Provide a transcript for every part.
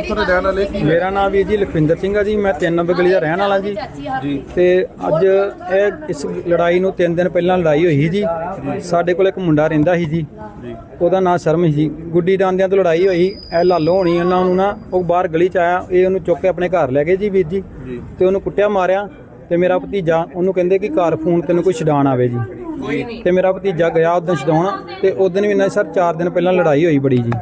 ਕਿੱਥੋਂ ਦੇ ਰਹਿਣ ਵਾਲੇ? ਕੀ ਮੇਰਾ ਨਾਮ ਵੀਰ ਜੀ ਲਖਵਿੰਦਰ ਸਿੰਘ ਆ ਜੀ ਮੈਂ 3 ਨੰਬਰ ਗਲੀ ਦਾ ਰਹਿਣ ਵਾਲਾ ਜੀ। ਜੀ। ਤੇ ਅੱਜ ਇਹ ਇਸ ਲੜਾਈ ਨੂੰ 3 ਦਿਨ ਪਹਿਲਾਂ ਲੜਾਈ ਹੋਈ ਸੀ ਜੀ। ਸਾਡੇ ਕੋਲ ਇੱਕ ਮੁੰਡਾ ਰਹਿੰਦਾ ਸੀ ਜੀ। ਉਹਦਾ ਨਾਮ ਸ਼ਰਮ ਸੀ। ਜੀ ਗੁੱਡੀ ਡਾਂਦਿਆਂ ਤੋਂ ਲੜਾਈ ਹੋਈ। ਇਹ ਲਾਲੋ ਹੋਣੀ ਉਹਨਾਂ ਨੂੰ ਨਾ ਉਹ ਬਾਹਰ ਗਲੀ ਚ ਆਇਆ। ਇਹ ਉਹਨੂੰ ਚੁੱਕ ਕੇ ਆਪਣੇ ਘਰ ਲੈ ਗਏ ਜੀ ਵੀਰ ਜੀ। ਤੇ ਉਹਨੂੰ ਕੁੱਟਿਆ ਮਾਰਿਆ। ਤੇ ਮੇਰਾ ਭਤੀਜਾ ਉਹਨੂੰ ਕਹਿੰਦੇ ਕਿ ਘਰ ਫੋਨ ਤੈਨੂੰ ਕੋਈ ਛਡਾਣ ਆਵੇ ਜੀ। ਤੇ ਮੇਰਾ ਭਤੀਜਾ ਗਿਆ ਉਦੋਂ ਛਡਾਉਣ। ਤੇ ਉਦੋਂ ਵੀ ਦੀ ਸਰ 4 ਦਿਨ ਪਹਿਲਾਂ ਲੜਾਈ ਹੋਈ ਬੜੀ ਜੀ।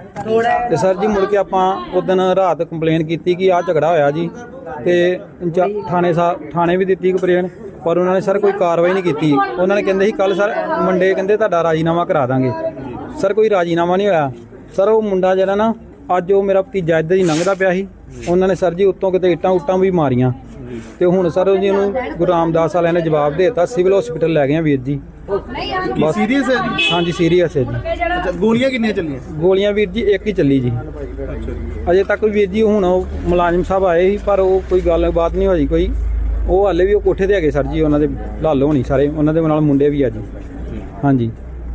ਤੇ ਸਰ ਜੀ ਮੁੜ ਕੇ ਆਪਾਂ ਉਦੋਂ ਰਾਤ ਕੰਪਲੇਨ ਕੀਤੀ ਕਿ ਆਹ ਝਗੜਾ ਹੋਇਆ ਜੀ। ਤੇ ਜਾ- ਥਾਣੇ ਸਾਹਿਬ ਥਾਣੇ ਵੀ ਦਿੱਤੀ ਕੰਪਲੇਨ ਪਰ ਉਹਨਾਂ ਨੇ ਸਰ ਕੋਈ ਕਾਰਵਾਈ ਨਹੀਂ ਕੀਤੀ। ਉਹਨਾਂ ਨੇ ਕਹਿੰਦੇ ਸੀ ਕੱਲ ਸਰ ਮੰਡੇ ਕਹਿੰਦੇ ਤੁਹਾਡਾ ਰਾਜੀਨਾਮਾ ਕਰਾ ਦਾਂਗੇ। ਸਰ ਕੋਈ ਰਾਜੀਨਾਮਾ ਨਹੀਂ ਹੋਇਆ। ਸਰ ਉਹ ਮੁੰਡਾ ਜਿਹੜਾ ਨਾ ਅੱਜ ਉਹ ਮੇਰਾ ਭਤੀਜਾ ਇੱਧਰ ਹੀ ਲੰਘਦਾ ਪਿਆ ਸੀ। ਉਹਨਾਂ ਨੇ ਸਰ ਜੀ ਉੱਤੋਂ ਕਿਤੇ ਇੱਟਾਂ ਉੱਟਾਂ ਵੀ ਮਾਰੀਆਂ। ਤੇ ਹੁਣ ਸਰ ਜੀ ਉਹਨੂੰ ਗੁਰੂ ਰਾਮਦਾਸ ਵਾਲਿਆਂ ਨੇ ਜਵਾਬ ਦੇ ਦਿੱਤਾ ਸਿਵਲ ਹਸਪੀਟਲ ਲੈ ਗਏ ਆ ਵੀਰ ਜੀ। ਕੀ ਸੀਰੀਅਸ ਹੈ ਜੀ? ਹਾਂਜੀ ਸੀਰੀਅਸ ਹੈ ਜੀ। ਅੱਛਾ ਗੋਲੀਆਂ ਕਿੰਨੀਆਂ ਚੱਲੀਆਂ? ਗੋਲੀਆਂ ਵੀਰ ਜੀ ਇੱਕ ਹੀ ਚੱਲੀ ਜੀ। ਅਜੇ ਤੱਕ ਵੀਰ ਜੀ ਹੁਣ ਉਹ ਮੁਲਾਜ਼ਮ ਸਾਹਿਬ ਆਏ ਸੀ ਪਰ ਉਹ ਕੋਈ ਗੱਲਬਾਤ ਨਹੀਂ ਹੋਈ ਕੋਈ। ਉਹ ਹਾਲੇ ਵੀ ਉਹ ਕੋਠੇ ਤੇ ਹੈਗੇ ਸਰ ਜੀ ਉਹਨਾਂ ਦੇ ਲਾਲ ਹੋਣੀ ਸਾਰੇ ਉਹਨਾਂ ਦੇ ਨਾਲ ਮੁੰਡੇ ਵੀ ਆ ਜੀ। ਹਾਂਜੀ।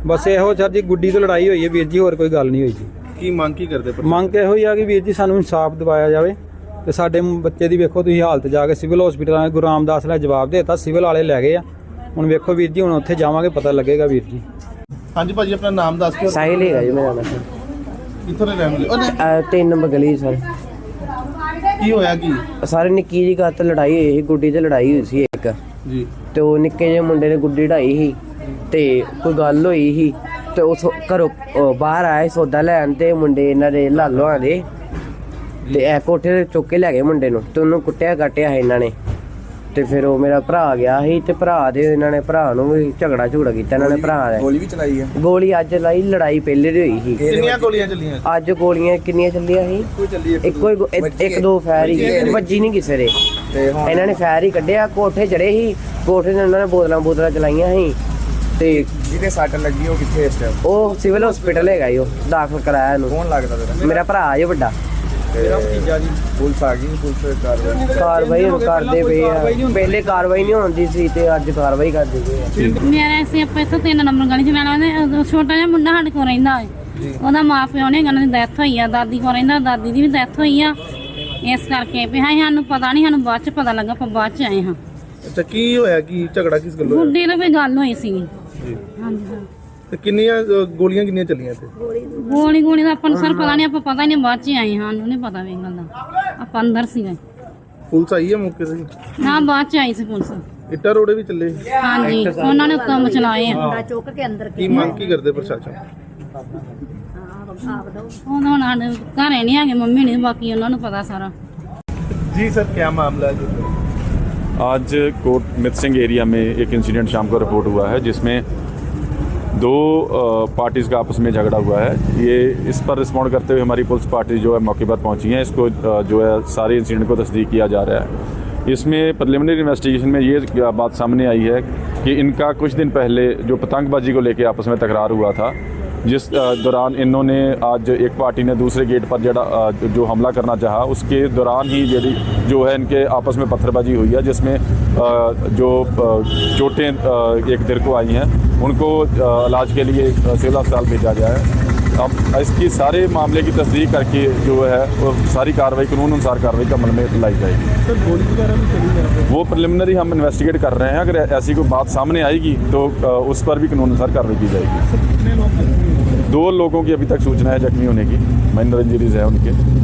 ਬਸ ਇਹੋ ਸਰ ਜੀ ਗੁੱਡੀ ਤੋਂ ਲੜਾਈ ਹੋਈ ਹੈ ਵੀਰ ਜੀ ਹੋਰ ਕੋਈ ਗੱਲ ਨਹੀਂ ਹੋਈ ਜੀ। ਕੀ ਮੰਗ ਕੀ ਕਰਦੇ ਪਰ ਮੰਗ ਇਹੋ ਹੀ ਆ ਕਿ ਵੀਰ ਜੀ ਸਾਨੂੰ ਇਨਸਾਫ ਦਿਵਾਇਆ ਜਾਵੇ ਤੇ ਸਾਡੇ ਬੱਚੇ ਦੀ ਵੇਖੋ ਤੁਸੀਂ ਹਾਲਤ ਜਾ ਕੇ ਸਿਵਲ ਹਸਪੀਟਲ ਆਏ ਗੁਰੂ ਰਾਮਦਾਸ ਨੇ ਜਵਾਬ ਦੇ ਦਿੱਤਾ ਸਿਵਲ ਵਾਲੇ ਲੈ ਗਏ ਆ। ਹੁਣ ਵੇਖੋ ਵੀਰ ਜੀ ਹੁਣ ਉੱਥੇ ਜਾਵਾਂਗੇ ਪਤਾ ਲੱਗੇਗਾ ਵੀਰ ਜੀ। ਹਾਂਜੀ ਭਾਜੀ ਆਪਣਾ ਨਾਮ ਦੱਸ ਕੇ ਸਾਹਿਲ ਹੈਗਾ ਜੀ ਮੇਰਾ ਨਾਮ। ਕਿੱਥੋਂ ਦੇ ਰਹਿਣ ਵਾਲੇ? ਉਹਨੇ ਅਹ ਤਿੰਨ ਨੰਬਰ ਗਲੀ ਸਰ। ਕੀ ਹੋਇਆ ਕੀ? ਸਾਰੇ ਨਿੱਕੀ ਜੀ ਗੱਲ ਤੇ ਲੜਾਈ ਹੋਈ ਸੀ ਗੁੱਡੀ ਤੇ ਲੜਾਈ ਹੋਈ ਸੀ ਇੱਕ। ਜੀ। ਤੇ ਉਹ ਨਿੱਕੇ ਜਿਹੇ ਮੁੰਡੇ ਨੇ ਗੁੱਡੀ ਢਾਈ ਸੀ। ਤੇ ਕੋਈ ਗੱਲ ਹੋਈ ਸੀ ਤੇ ਉਸ ਘਰੋਂ ਬਾਹਰ ਆਏ ਸੌਦਾ ਲੈਣ ਤੇ ਮੁੰਡੇ ਇਹਨਾਂ ਦੇ ਲਾਲੋਆਂ ਦੇ। ਤੇ ਇਹ ਕੋਠੇ ਤੇ ਚੁੱਕ ਕੇ ਲੈ ਗਏ ਮੁੰਡੇ ਨੂੰ ਤੇ ਉਹਨੂੰ ਕੁੱਟਿਆ ਕਾਟਿਆ ਹੈ ਇਹਨਾਂ ਨੇ। ਤੇ ਫਿਰ ਉਹ ਮੇਰਾ ਭਰਾ ਗਿਆ ਸੀ ਤੇ ਭਰਾ ਦੇ ਇਹਨਾਂ ਨੇ ਭਰਾ ਨੂੰ ਵੀ ਝਗੜਾ ਝੂੜਾ ਕੀਤਾ ਇਹਨਾਂ ਨੇ ਭਰਾ ਨੇ ਗੋਲੀ ਵੀ ਚਲਾਈ ਹੈ ਗੋਲੀ ਅੱਜ ਲਾਈ ਲੜਾਈ ਪਹਿਲੇ ਦੀ ਹੋਈ ਸੀ। ਕਿੰਨੀਆਂ ਗੋਲੀਆਂ ਚੱਲੀਆਂ? ਅੱਜ ਗੋਲੀਆਂ ਕਿੰਨੀਆਂ ਚੱਲੀਆਂ ਸੀ? ਕੋਈ ਚੱਲੀ ਇੱਕੋ ਹੀ ਗੋ- ਇੱਕ- ਇੱਕ ਦੋ ਫੈਰ ਹੀ ਵੱਜੀ ਨਹੀਂ ਕਿਸੇ ਦੇ। ਤੇ ਹੁਣ? ਇਹਨਾਂ ਨੇ ਫੈਰ ਹੀ ਕੱਢਿਆ ਕੋਠੇ ਚੜੇ ਸੀ ਕੋਠੇ ਤੇ ਉਹਨਾਂ ਨੇ ਬੋਤਲਾਂ ਬੋਤਲਾਂ ਚਲਾਈਆਂ ਸੀ ਤੇ ਜਿਹਦੇ ਸੱਟ ਲੱਗੀ ਉਹ ਕਿੱਥੇ ਇਸ ਟਾਈਮ ਉਹ ਸਿਵਲ ਹਸਪੀਟਲ ਹੈਗਾ ਈ ਉਹ ਦਾਖਲ ਕਰਾਇਆ ਇਹਨੂੰ। ਕੌਣ ਲੱਗਦਾ ਤੇਰਾ? ਮੇਰਾ ਭਰਾ ਜੋ ਵੱਡਾ। ਮੇਰਾ ਭਤੀਜਾ ਜੀ। ਪੁਲਿਸ ਆ ਗਈ ਪੁਲਿਸ ਕਾਰਵਾਈ। ਕਾਰਵਾਈ ਹੁਣ ਕਰਦੇ ਪਏ ਆ। ਪਹਿਲੇ ਕਾਰਵਾਈ ਨਹੀਂ ਹੁੰਦੀ ਸੀ ਤੇ ਅੱਜ ਕਾਰਵਾਈ ਕਰਦੇ ਪਏ ਆ। ਮੇਰੇ ਅਸੀਂ ਆਪਾਂ ਇੱਥੋਂ ਤਿੰਨ ਨੰਬਰ ਗਲੀ ਚ ਲੈਣਾ ਉਹਨੇ ਛੋਟਾ ਜਿਹਾ ਮੁੰਡਾ ਸਾਡੇ ਕੋਲ ਰਹਿੰਦਾ ਹੈ। ਉਹਦਾ ਮਾਂ ਪਿਓ ਨੇ ਉਹਨਾਂ ਦੀ ਡੈਥ ਹੋਈ ਆ ਦਾਦੀ ਕੋਲ ਰਹਿੰਦਾ ਦਾਦੀ ਦੀ ਵੀ ਡੈਥ ਹੋਈ ਆ। ਇਸ ਕਰਕੇ ਵੀ ਹਾਂ ਸਾਨੂੰ ਪਤਾ ਨਹੀਂ ਸਾਨੂੰ ਬਾਅਦ ਚ ਪਤਾ ਲੱਗਾ ਆਪਾਂ ਬਾਅਦ ਚ ਆਏ ਹਾਂ। ਅੱਛਾ ਕੀ ਹੋਇਆ? ਕੀ ਝਗੜਾ ਕਿਸ ਗੱਲੋਂ ਹੋਇਆ? ਗੁੱਡੀ ਨਾਲ ਕੋਈ ਗੱਲ ਹੋਈ ਸੀ। ਜੀ। ਹਾਂਜੀ ਹਾਂ। ਤੇ ਕਿੰਨੀਆਂ ਅ, ਗੋਲੀਆਂ ਕਿੰਨੀਆਂ ਚੱਲੀਆਂ ਤੇ ਗੋਲੀ ਗੋਲੀ ਦਾ ਆਪਾਂ ਨੂੰ ਸਰ ਪਤਾ ਨਹੀਂ ਆਪਾਂ ਪਤਾ ਹੀ ਨਹੀਂ ਬਾਅਦ ਚ ਆਏ ਹਾਂ ਸਾਨੂੰ ਨਹੀਂ ਪਤਾ ਵੀ ਇਹ ਗੱਲ ਦਾ ਆਪਾਂ ਅੰਦਰ ਸੀਗੇ ਪੁਲਿਸ ਆਈ ਹੈ ਮੌਕੇ ਤੇ ਨਾ ਬਾਅਦ ਚ ਆਈ ਸੀ ਪੁਲਿਸ ਇੱਟਾਂ ਰੋੜੇ ਵੀ ਚੱਲੇ ਹਾਂਜੀ ਉਹਨਾਂ ਨੇ ਕੰਮ ਚਲਾਏ ਆ ਕੀ ਮੰਗ ਕੀ ਕਰਦੇ ਪ੍ਰਸ਼ਾਸਨ ਉਹਨਾਂ ਹੁਣ ਸਾਡੇ ਘਰੇ ਨਹੀਂ ਹੈਗੇ ਮੰਮੀ ਨਹੀਂ ਬਾਕੀ ਉਹਨਾਂ ਨੂੰ ਪਤਾ ਸਾਰਾ जी सर क्या मामला है जो आज कोट मित सिंह एरिया में एक इंसिडेंट शाम को रिपोर्ट हुआ है जिसमें दो पार्टीज़ का आपस में झगड़ा हुआ है। ये इस पर रिस्पॉन्ड करते हुए हमारी पुलिस पार्टी जो है मौके पर पहुँची है। इसको जो है सारे इंसिडेंट को तस्दीक किया जा रहा है। इसमें प्रिलिमिनरी इन्वेस्टिगेशन में ये बात सामने आई है कि इनका कुछ दिन पहले जो पतंगबाजी को लेकर आपस में तकरार हुआ था जिस दौरान इन्होंने आज एक पार्टी ने दूसरे गेट पर जड़ा अ, जो हमला करना चाहा उसके दौरान ही जड़ी जो है इनके आपस में पत्थरबाजी हुई है जिसमें जो चोटें एक दिर को आई हैं उनको इलाज के लिए सिविल अस्पताल भेजा गया है। अब इसकी सारे मामले की तस्दीक करके जो है वो सारी कार्रवाई कानून अनुसार कार्रवाई का अमल में लाई जाएगी। सर गोली वगैरह भी चली यहाँ पे वो प्रिलिमिनरी हम इन्वेस्टिगेट कर रहे हैं अगर ऐसी कोई बात सामने आएगी तो उस पर भी कानून अनुसार कार्रवाई की जाएगी। कितने लोग जख्मी हुए? दो लोगों की अभी तक सूचना है जख्मी होने की माइनर इंजरीज है उनके